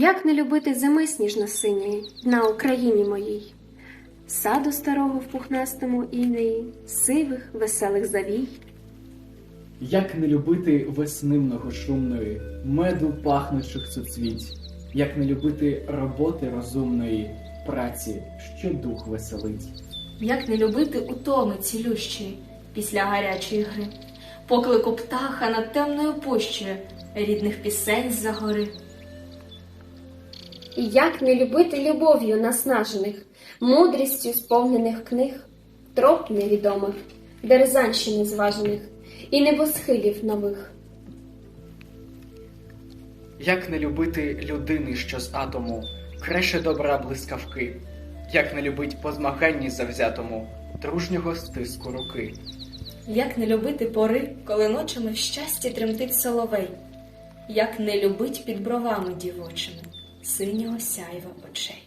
Як не любити зими сніжно-синьої на Україні моїй, саду старого в пухнастому інеї, сивих, веселих завій. Як не любити весни многошумної, меду пахнучих суцвіть, як не любити роботи розумної, праці, що дух веселить. Як не любити утоми цілющої після гарячої гри, поклику птаха над темною пущею, рідних пісень з-за гори. І як не любити любов'ю наснажених, мудрістю сповнених книг, троп невідомих, дерзанщини зважених і небосхилів нових. Як не любити людини, що з атому креше добра блискавки, як не любить по змаганні завзятому дружнього стиску руки. Як не любити пори, коли ночами в щасті тремтить соловей, як не любить під бровами дівочими синього сяйва очей.